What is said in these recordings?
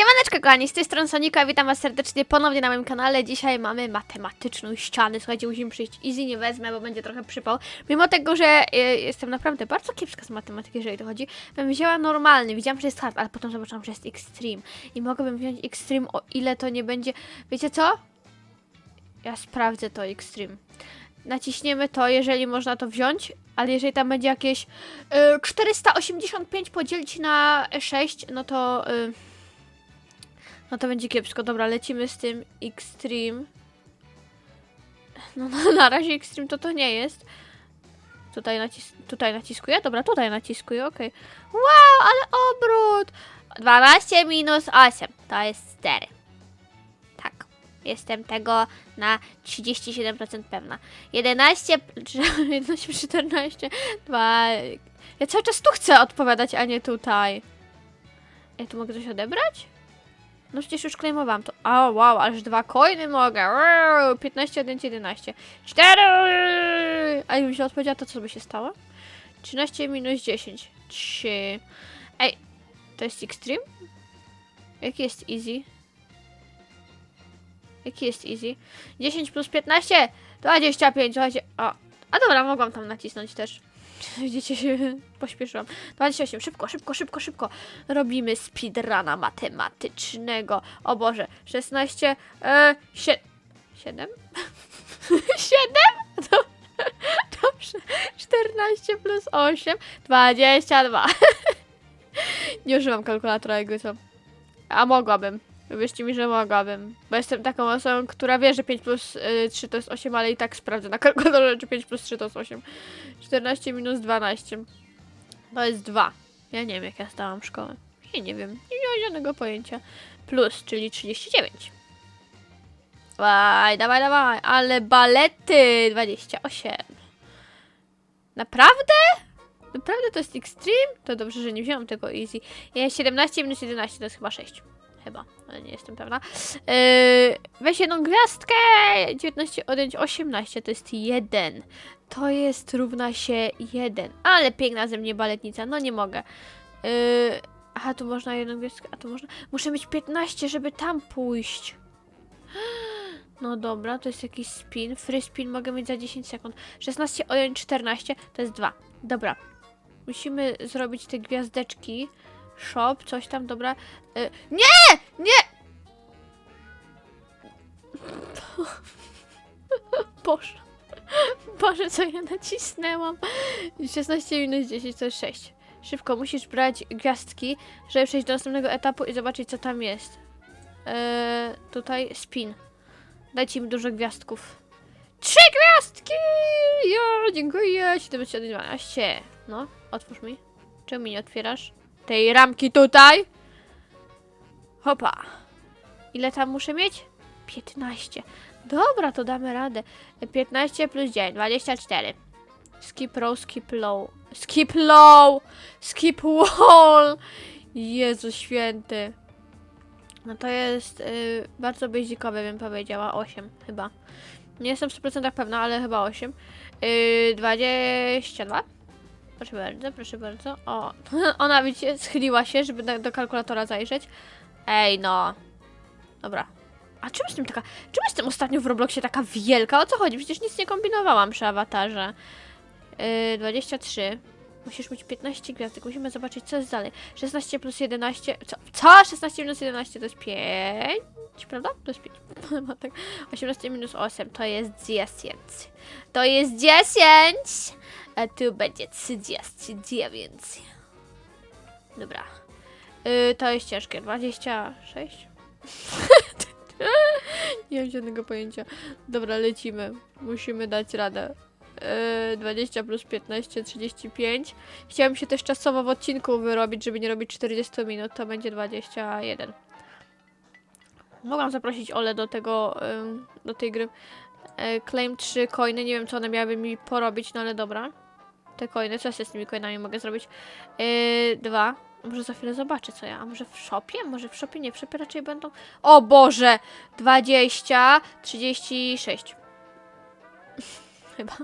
Siemaneczko kochani, z tej strony Sonika, witam was serdecznie ponownie na moim kanale. Dzisiaj mamy matematyczną ścianę. Słuchajcie, musimy przyjść easy, nie wezmę, bo będzie trochę przypał. Mimo tego, że e, jestem naprawdę bardzo kiepska z matematyki, jeżeli to chodzi, bym wzięła normalny. Widziałam, że jest hard, ale potem zobaczyłam, że jest extreme. I mogłabym wziąć extreme, o ile to nie będzie... Wiecie co? Ja sprawdzę to extreme. Naciśniemy to, jeżeli można to wziąć, ale jeżeli tam będzie jakieś y, 485 podzielić na 6, no to y, no to będzie kiepsko. Dobra, lecimy z tym Extreme. No, no na razie Extreme to to nie jest. Tutaj, nacis tutaj naciskuję? Dobra, tutaj naciskuję, okej. Wow, ale obrót! 12 minus 8 to jest 4. Tak. Jestem tego na 37% pewna. 11, czy 11, 14, 2. Ja cały czas tu chcę odpowiadać, a nie tutaj. Ja tu mogę coś odebrać? No przecież już klejmowałam to. O, wow, aż dwa coiny mogę. Wow, 15, 1, 11. 4! A jakbym się odpowiedziała, to co by się stało? 13 minus 10. 3. Ej, to jest extreme? Jaki jest easy? Jaki jest easy? 10 plus 15? 25, słuchajcie. O, a dobra, mogłam tam nacisnąć też. Widzicie, się pośpieszyłam. 28, szybko, szybko, szybko, szybko. Robimy speedruna matematycznego. O Boże, 16, e, 7? 7? 7? Do, dobrze. 14 plus 8, 22. Nie używam kalkulatora, jakby co. A mogłabym. Wierzcie mi, że mogłabym. Bo jestem taką osobą, która wie, że 5 plus y, 3 to jest 8, ale i tak sprawdzę na kalkulatorze, czy 5 plus 3 to jest 8. 14 minus 12. To jest 2. Ja nie wiem, jak ja zdałam szkołę. Ja nie wiem. Nie miałam żadnego pojęcia. Plus, czyli 39. Dawaj, dawaj, dawaj. Ale balety 28. Naprawdę? Naprawdę to jest extreme? To dobrze, że nie wziąłem tego easy. Ja 17 minus 11 to jest chyba 6. Chyba, ale nie jestem pewna. Yy, weź jedną gwiazdkę. 19 odjąć 18 to jest 1. To jest równa się 1. Ale piękna ze mnie baletnica. No nie mogę. Yy, aha, tu można jedną gwiazdkę. A tu można. Muszę mieć 15, żeby tam pójść. No dobra, to jest jakiś spin. Free spin mogę mieć za 10 sekund. 16 odjąć 14 to jest 2. Dobra. Musimy zrobić te gwiazdeczki. Shop, coś tam, dobra. Y, nie! Nie! Boże. Boże, co ja nacisnęłam. 16 minus 10 to jest 6. Szybko, musisz brać gwiazdki, żeby przejść do następnego etapu i zobaczyć, co tam jest. Eee, tutaj spin. Dajcie mi dużo gwiazdków. Trzy gwiazdki! Ja, dziękuję. 7, 12. No, otwórz mi. Czemu mi nie otwierasz? Tej ramki tutaj. Hopa. Ile tam muszę mieć? 15. Dobra, to damy radę. 15 plus 9, 24. Skip row, skip low. Skip low! Skip wall! Jezu święty. No to jest y, bardzo basicowe, bym powiedziała. 8 chyba. Nie jestem w 100% pewna, ale chyba 8. Yy, 22. Proszę bardzo, proszę bardzo. O, ona widzicie, schyliła się, żeby do, do kalkulatora zajrzeć. Ej, no. Dobra. A czym jestem taka. Czym jestem ostatnio w Robloxie taka wielka? O co chodzi? Przecież nic nie kombinowałam przy awatarze. Yy, 23. Musisz mieć 15 gwiazdek. Musimy zobaczyć, co jest dalej. 16 plus 11. Co? Co? 16 minus 11 to jest 5. Prawda? To jest 5. tak. 18 minus 8 to jest 10. To jest 10. A tu będzie 39. Dobra. Yy, to jest ciężkie. 26. Nie mam żadnego pojęcia. Dobra, lecimy. Musimy dać radę. Yy, 20 plus 15, 35. Chciałam się też czasowo w odcinku wyrobić, żeby nie robić 40 minut. To będzie 21. Mogłam zaprosić Ole do tego, ym, do tej gry. E, claim 3 coiny. Nie wiem, co one miały mi porobić, no ale dobra. Te coiny, co ja z tymi coinami mogę zrobić? Yy, dwa. Może za chwilę zobaczę, co ja. A może w shopie? Może w shopie? Nie, w shopie raczej będą. O Boże! 20, 36. Chyba.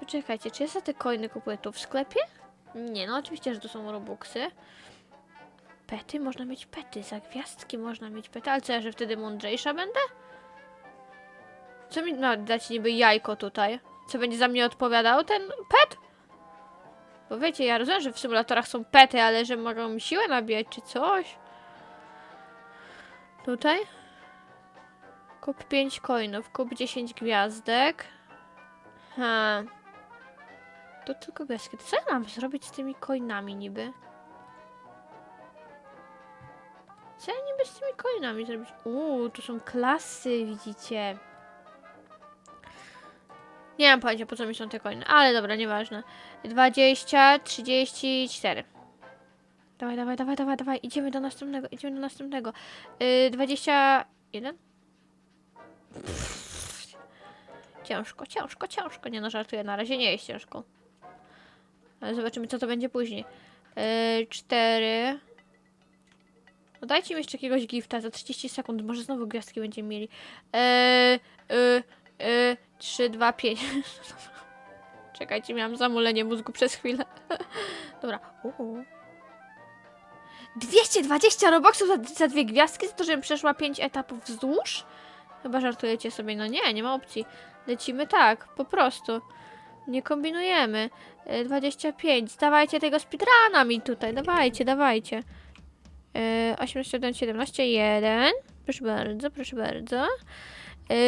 Poczekajcie, czy ja za te coiny kupuję tu w sklepie? Nie, no oczywiście, że to są robuxy. pety? Można mieć pety, za gwiazdki można mieć pety, ale co ja, że wtedy mądrzejsza będę? Co mi ma dać niby jajko tutaj? Co będzie za mnie odpowiadał ten pet? Bo wiecie, ja rozumiem, że w symulatorach są pety, ale że mogą siłę nabijać czy coś. Tutaj? Kup 5 coinów, kup 10 gwiazdek. Ha. To tylko gwiazdki. Co ja mam zrobić z tymi coinami niby? Co ja niby z tymi coinami zrobić? Uuu, tu są klasy, widzicie. Nie mam pojęcia po co mi są te coiny, ale dobra, nieważne. 20, 34. Dawaj, dawaj, dawaj, dawaj, dawaj. Idziemy do następnego, idziemy do następnego. Yy, 21? Pff. Ciężko, ciężko, ciężko. Nie no, żartuję, na razie nie jest ciężko. Ale zobaczymy, co to będzie później. Yy, 4. No dajcie mi jeszcze jakiegoś gifta za 30 sekund. Może znowu gwiazdki będziemy mieli. Eee, y, y, 3, 2, 5. Czekajcie, miałam zamulenie mózgu przez chwilę. Dobra. Uhu. 220 robuxów za, za dwie gwiazdki, za to, żebym przeszła 5 etapów wzdłuż? Chyba żartujecie sobie. No nie, nie ma opcji. Lecimy tak, po prostu. Nie kombinujemy. E, 25. Dawajcie tego speedruna mi tutaj. Dawajcie, dawajcie. 18, 1, 17, 1. Proszę bardzo, proszę bardzo. E,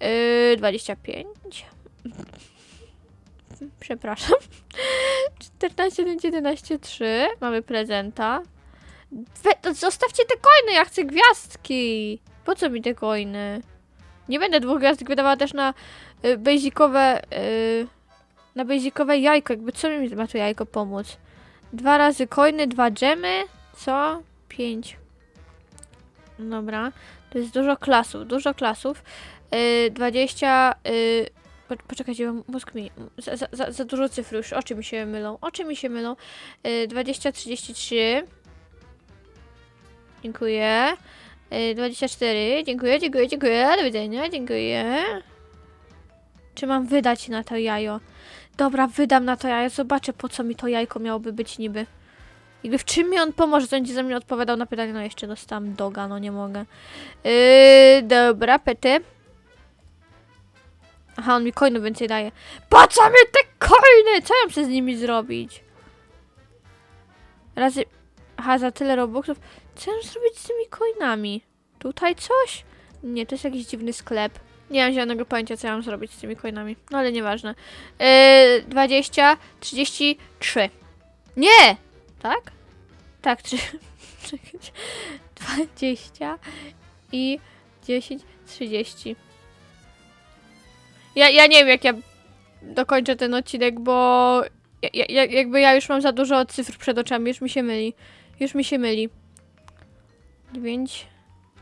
e, 25. Przepraszam. 14, 1, 11, 3. Mamy prezenta. We, to zostawcie te coiny, ja chcę gwiazdki. Po co mi te coiny? Nie będę dwóch gwiazdek wydawała też na y, basicowe, y, na basicowe jajko. Jakby co mi ma to jajko pomóc? Dwa razy coiny, dwa dżemy. Co? Pięć. Dobra. To jest dużo klasów, dużo klasów. Y, 20. Y, po, poczekajcie, mózg mi. Za, za- za, dużo cyfr już. Oczy mi się mylą. Oczy mi się mylą. Y, 20, 33. Dziękuję. Y, 24. Dziękuję, dziękuję, dziękuję. Do widzenia, dziękuję. Czy mam wydać na to jajo? Dobra, wydam na to jajo. Zobaczę, po co mi to jajko miałoby być niby. Jakby w czym mi on pomoże, to będzie za mnie odpowiadał na pytanie. No jeszcze dostałam doga, no nie mogę. Yy, dobra, pety. Aha, on mi coinów więcej daje. Po te coiny? Co ja mam z nimi zrobić? Razy... Aha, za tyle robuxów. Co ja mam zrobić z tymi coinami? Tutaj coś? Nie, to jest jakiś dziwny sklep. Nie mam zielonego pojęcia, co ja mam zrobić z tymi coinami. No ale nieważne. Yy, 20, 33. Nie! Tak? Tak, czekać. 20 i 10, 30. Ja, ja nie wiem, jak ja dokończę ten odcinek, bo ja, ja, ja- jakby ja już mam za dużo cyfr przed oczami, już mi się myli. Już mi się myli. 9.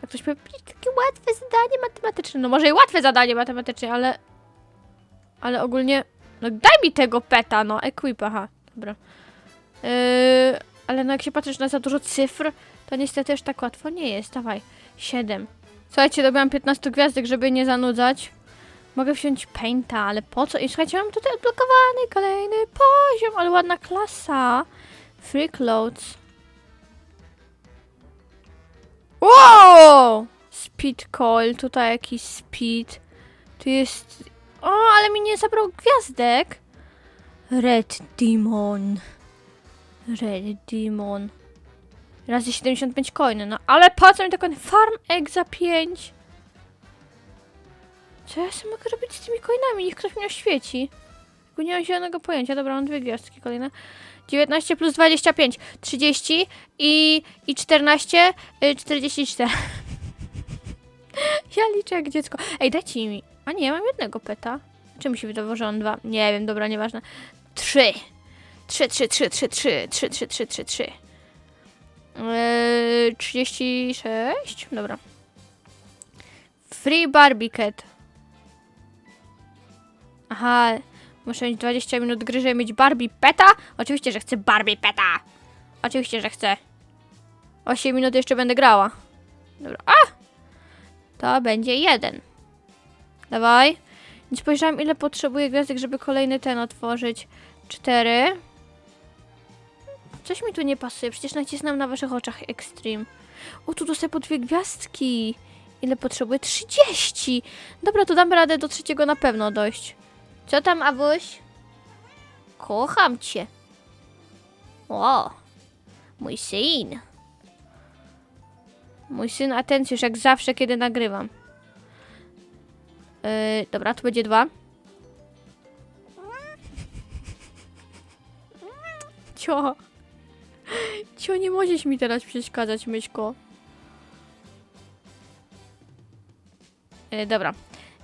Jak ktoś powie, "Pi, takie łatwe zadanie matematyczne. No może i łatwe zadanie matematyczne, ale... Ale ogólnie... No daj mi tego peta, no. Equip, aha. Dobra. Yy, ale no jak się patrzysz na za dużo cyfr, to niestety już tak łatwo nie jest. Dawaj. 7. Słuchajcie, dobiłam 15 gwiazdek, żeby nie zanudzać. Mogę wziąć painta, ale po co? I słuchajcie, mam tutaj odblokowany kolejny poziom, ale ładna klasa. Free clothes. Wow! Speed coil, tutaj jakiś speed. Tu jest... O, ale mi nie zabrał gwiazdek. Red Demon. Red Demon. Razy 75 coiny, no ale po co mi tak Farm egg za 5. Co ja sobie mogę robić z tymi coinami? Niech ktoś mnie oświeci. Bo nie mam zielonego pojęcia. Dobra, mam dwie gwiazdki kolejne. 19 plus 25, 30 i, i 14, y, 44. ja liczę jak dziecko. Ej, dajcie mi. A nie, mam jednego peta. Czy mi się wydawało, że on dwa? Nie wiem, dobra, nieważne. Trzy. Trzy, trzy, trzy, trzy, trzy, trzy, trzy, trzy, trzy, trzy. Eee, 36? Dobra. Free Barbie Cat. Aha, muszę mieć 20 minut gry, żeby mieć Barbie Peta? Oczywiście, że chcę Barbie Peta. Oczywiście, że chcę. 8 minut jeszcze będę grała. Dobra. A! To będzie jeden. Dawaj. Nie spojrzałam, ile potrzebuję gwiazdek, żeby kolejny ten otworzyć. Cztery. Coś mi tu nie pasuje, przecież nacisnąłem na waszych oczach Extreme. O, tu dostaję po dwie gwiazdki. Ile potrzebuję? 30! Dobra, to dam radę do trzeciego na pewno dojść. Co tam, Awuś? Kocham cię. O, mój syn. Mój syn atencjusz, jak zawsze, kiedy nagrywam. Yy, dobra, tu będzie dwa. Cio. Cio, nie możesz mi teraz przeszkadzać, myszko. Yy, dobra.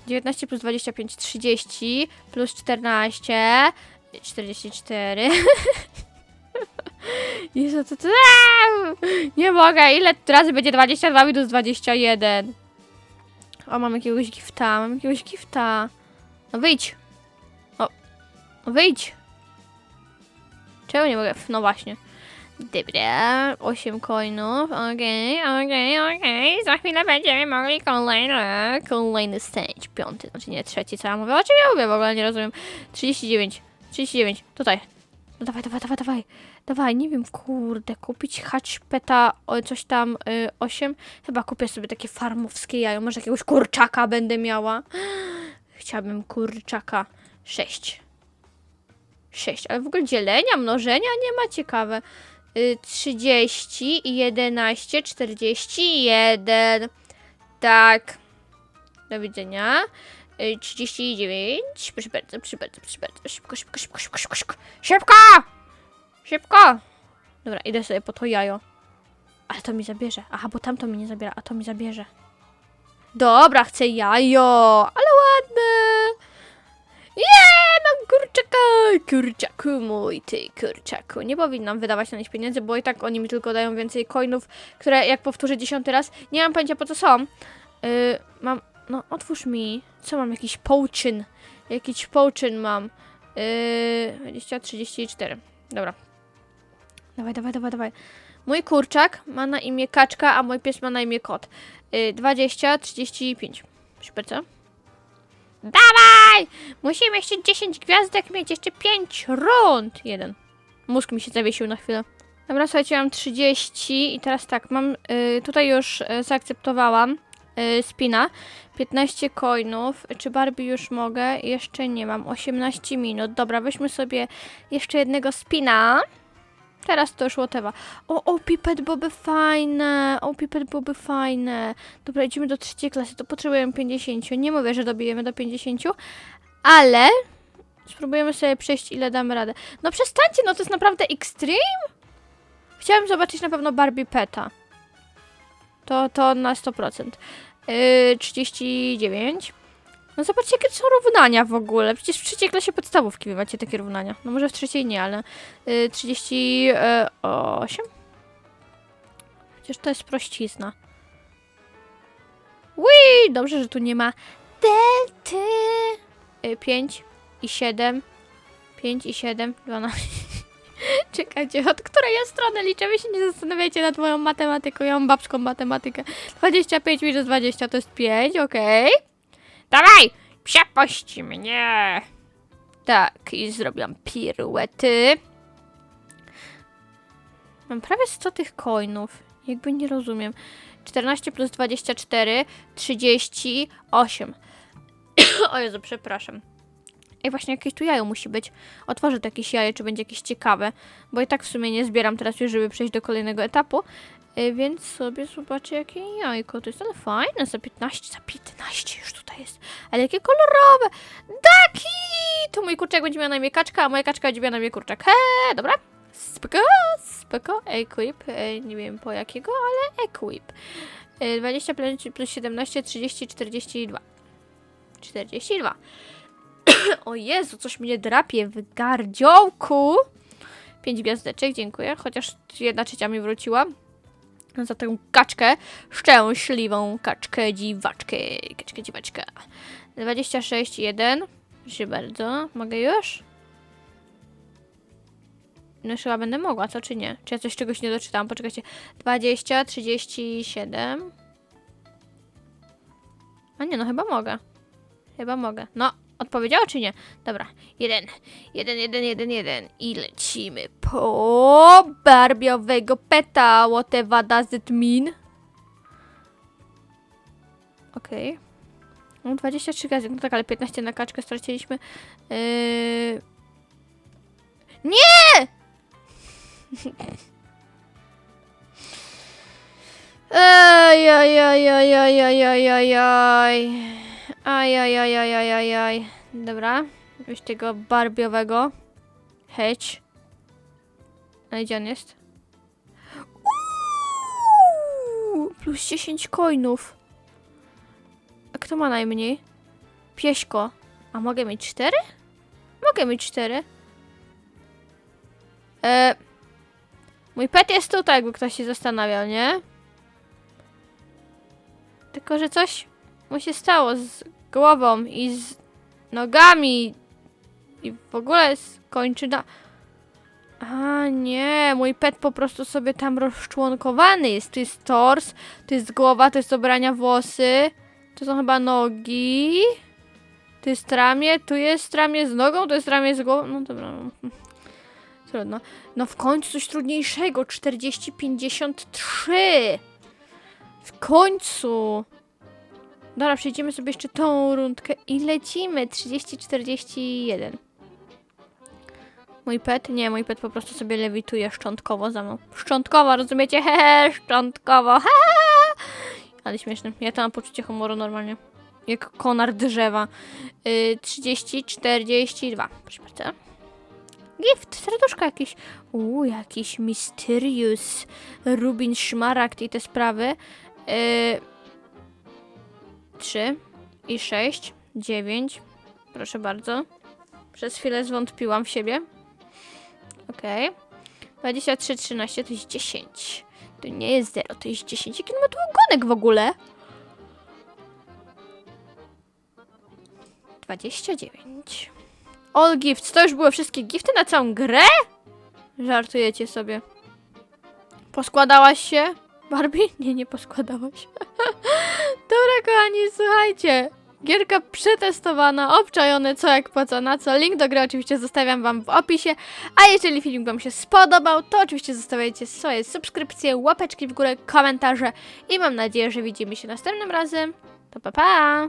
19 plus 25, 30, plus 14, 44. Jezu, to, to... Nie mogę, ile razy będzie 22 minus 21? O, mam jakiegoś gifta, mam jakiegoś gifta. No wyjdź. O, no wyjdź. Czemu nie mogę? No właśnie. Dobra, 8 coinów, okej, okej, okej. Za chwilę będziemy mogli kolejny, kolejny stage, piąty, znaczy nie, trzeci, co ja mówię? O czym ja mówię w ogóle, nie rozumiem. 39, 39, tutaj. No dawaj, dawaj, dawaj, dawaj. Dawaj, nie wiem, kurde, kupić hatchpeta, coś tam, y, 8. Chyba kupię sobie takie farmowskie jajo, może jakiegoś kurczaka będę miała. Chciałabym kurczaka. 6. 6, ale w ogóle dzielenia, mnożenia nie ma ciekawe. Y, 30, 11, 41. Tak. Do widzenia. Y, 39. Proszę bardzo, proszę bardzo, proszę bardzo. Szybko, szybko, szybko, szybko, szybko, szybko. Szybko! Szybko! Dobra, idę sobie po to jajo. Ale to mi zabierze. Aha, bo tamto mi nie zabiera, a to mi zabierze. Dobra, chcę jajo, ale ładne. Yeah, mam kurczaka! Kurczaku mój, ty kurczaku. Nie powinnam wydawać na nich pieniędzy, bo i tak oni mi tylko dają więcej coinów, które jak powtórzę dziesiąty raz, nie mam pojęcia po co są. Yy, mam, no otwórz mi. Co mam? Jakiś połczyn. Jakiś połczyn mam. Yy, 20, 34. Dobra. Dawaj, dawaj, dawaj, dawaj. Mój kurczak ma na imię kaczka, a mój pies ma na imię kot. Yy, 20, 35. Super, co? Dawaj! Musimy jeszcze 10 gwiazdek mieć, jeszcze 5 rund. Jeden. Mózg mi się zawiesił na chwilę. Dobra, słuchajcie, mam 30 i teraz tak, mam, y, tutaj już y, zaakceptowałam y, spina. 15 coinów. Czy Barbie już mogę? Jeszcze nie mam. 18 minut. Dobra, weźmy sobie jeszcze jednego spina. Teraz to już whatever. O, o, pipet byłoby fajne. O, pipet byłoby fajne. Dobra, idziemy do trzeciej klasy. To potrzebujemy 50. Nie mówię, że dobijemy do 50, ale spróbujemy sobie przejść, ile damy radę. No przestańcie, no to jest naprawdę extreme. Chciałam zobaczyć na pewno Barbie Peta. To, to na 100%. Yy, 39. No zobaczcie, jakie są równania w ogóle. Przecież w trzeciej klasie podstawówki wy macie takie równania. No może w trzeciej nie, ale yy, 38? Przecież to jest prościzna. Ui, dobrze, że tu nie ma delty. Yy, 5 i 7. 5 i 7, 12. Czekajcie, od której ja strony liczę? Wy się nie zastanawiajcie nad moją matematyką. Ja mam babską matematykę. 25 minus 20 to jest 5, okej. Dawaj! Przepuść mnie! Tak, i zrobiłam piruety. Mam prawie 100 tych coinów. Jakby nie rozumiem. 14 plus 24, 38. o Jezu, przepraszam. Ej, właśnie jakieś tu jajo musi być. Otworzę to jakieś jaje, czy będzie jakieś ciekawe. Bo i tak w sumie nie zbieram teraz już, żeby przejść do kolejnego etapu. Y, Więc sobie zobaczę, jakie jajko to jest. Ale fajne, za 15, za 15 już tutaj jest. Ale jakie kolorowe! Daki! To mój kurczak będzie miał na imię kaczka, a moja kaczka będzie miała na imię kurczak. He, dobra. Spoko, spoko. Equip. E, Nie wiem po jakiego, ale equip. Y, 20 plus- plus 17, 30, 42. 42. o Jezu, coś mnie drapie w gardziołku. 5 gwiazdeczek, dziękuję. Chociaż jedna trzecia mi wróciła za tę kaczkę, szczęśliwą kaczkę, dziwaczkę, kaczkę, dziwaczka. 26, 1. Proszę bardzo. Mogę już? No chyba będę mogła, co czy nie? Czy ja coś czegoś nie doczytałam? Poczekajcie. 20, 37. A nie, no chyba mogę. Chyba mogę. No, Odpowiedziało czy nie? Dobra. Jeden, jeden, jeden, jeden, jeden. I lecimy po barbiowego peta. Whatever does it mean? Okej. No 23 gazet, no tak, ale 15 na kaczkę straciliśmy. Yy... Nie! Ej, ej, ej, ej, ej, ej, ej, ej, ej. Aj, aj, aj, aj, aj, aj, aj. Dobra. Już tego barbiowego. No i gdzie on jest? Uuu, plus 10 coinów. A kto ma najmniej? Pieśko. A mogę mieć 4? Mogę mieć 4. E, mój pet jest tutaj, jakby ktoś się zastanawiał, nie? Tylko, że coś mu się stało z głową i z nogami i w ogóle z kończyna. A nie, mój pet po prostu sobie tam rozczłonkowany jest. Tu jest tors, tu jest głowa, to jest ubrania włosy, to są chyba nogi, tu jest ramię, tu jest ramię z nogą, to jest ramię z głową. No dobra, no. trudno. No w końcu coś trudniejszego, 40-53. W końcu. Dobra, przejdziemy sobie jeszcze tą rundkę i lecimy. 30-41. Mój pet? Nie, mój pet po prostu sobie lewituje szczątkowo za mną. Szczątkowo, rozumiecie? Hehe, szczątkowo. Ha! Ale śmieszne. Ja to mam poczucie humoru normalnie. Jak konar drzewa. Yy, 30, 42. Proszę bardzo. Gift, serduszko jakieś. Uuu, jakiś Mysterious. Rubin, szmaragd i te sprawy. Yy, 3 i 6, 9. Proszę bardzo. Przez chwilę zwątpiłam w siebie. Okej. 23, 13 to jest 10. To nie jest 0, to jest 10. Jaki ma tu ogonek w ogóle? 29. All gifts. To już były wszystkie gifty na całą grę? Żartujecie sobie. Poskładałaś się? Barbie? Nie, nie poskładałaś. Dobra, kochani, słuchajcie. Gierka przetestowana, obczajone co jak po co na co. Link do gry oczywiście zostawiam wam w opisie. A jeżeli film wam się spodobał, to oczywiście zostawiajcie swoje subskrypcje, łapeczki w górę, komentarze i mam nadzieję, że widzimy się następnym razem. To pa pa!